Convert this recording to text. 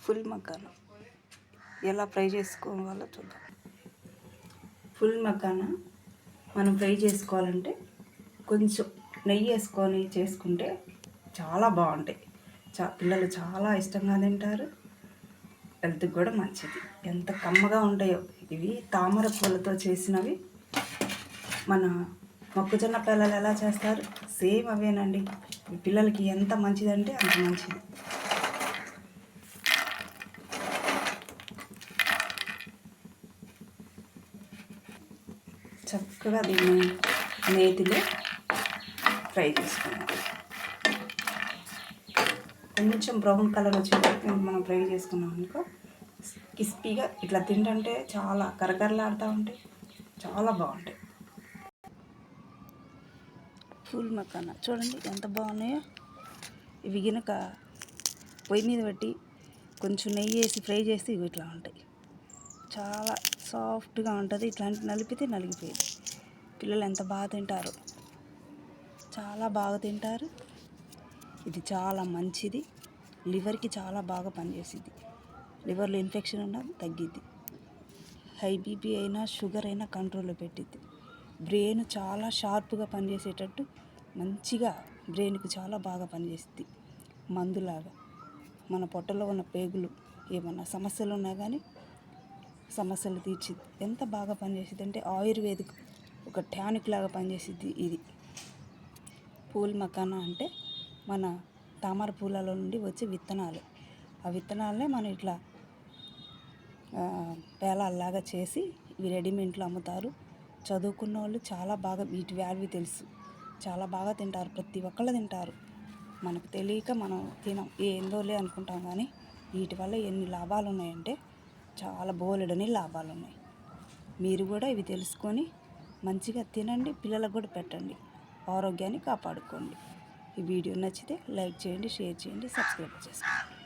Full మగ్గాన. ఎలా fry చేసుకోవాలో చూద్దాం. ఫుల్ మగ్గాన? మనం ఫ్రై చేసుకోవాలంటే కొంచెం నెయ్యి వేసుకొని చేసుకుంటే చాలా బాగుంటాయి. చా పిల్లలు చాలా ఇష్టంగా తింటారు. హెల్త్కి కూడా మంచిది. ఎంత కమ్మగా ఉంటాయో. ఇవి తామర పూలతో చేసినవి. మన మొక్కజొన్న పిల్లలు ఎలా చేస్తారు? సేమ్ అవేనండి. పిల్లలకి ఎంత మంచిదంటే అంత మంచిది. చక్కగా దీన్ని నేతిలో ఫ్రై చేసుకున్నాం కొంచెం బ్రౌన్ కలర్ వచ్చేటప్పుడు మనం ఫ్రై చేసుకున్నాం అనుకో క్రిస్పీగా ఇట్లా తింటుంటే చాలా కరకరలాడుతూ ఉంటాయి చాలా బాగుంటాయి. ఫుల్ మకాన చూడండి ఎంత బాగున్నాయో. ఇవి గినక పొయ్యి మీద పెట్టి కొంచెం నెయ్యి వేసి ఫ్రై చేస్తే ఇవి ఇట్లా ఉంటాయి. చాలా సాఫ్ట్గా ఉంటుంది. ఇట్లాంటి నలిపితే నలిగిపోయింది. పిల్లలు ఎంత బాగా తింటారు. చాలా బాగా తింటారు. ఇది చాలా మంచిది. లివర్కి చాలా బాగా పనిచేసిద్ది. లివర్లో ఇన్ఫెక్షన్ ఉన్నా తగ్గిద్ది. హై బీపీ అయినా షుగర్ అయినా కంట్రోల్లో పెట్టిద్ది. బ్రెయిన్ చాలా షార్ప్గా పనిచేసేటట్టు మంచిగా బ్రెయిన్కి చాలా బాగా పనిచేస్తుంది మందులాగా. మన పొట్టలో ఉన్న పేగులు ఏమన్నా సమస్యలు ఉన్నా కానీ సమస్యలు తీర్చిద్ది. ఎంత బాగా పనిచేసిద్ది అంటే ఆయుర్వేదిక్ ఒక టానిక్ లాగా పనిచేసిద్ది ఇది. పూల్ మకానా అంటే మన తామర పూలలో నుండి వచ్చే విత్తనాలు. ఆ విత్తనాలనే మనం ఇట్లా పేలాల్లాగా చేసి ఇవి రెడీమేడ్లో అమ్ముతారు. చదువుకున్న వాళ్ళు చాలా బాగా వీటి వాల్యూ తెలుసు. చాలా బాగా తింటారు. ప్రతి ఒక్కళ్ళు తింటారు. మనకు తెలియక మనం తినం. ఏందోలే అనుకుంటాం కానీ వీటి వల్ల ఎన్ని లాభాలు ఉన్నాయంటే చాలా బోలెడని లాభాలు ఉన్నాయి మీరు కూడా ఇవి తెలుసుకొని మంచిగా తినండి పిల్లలకు కూడా పెట్టండి. ఆరోగ్యాన్ని కాపాడుకోండి. ఈ వీడియో నచ్చితే లైక్ చేయండి షేర్ చేయండి సబ్స్క్రైబ్ చేసుకోండి.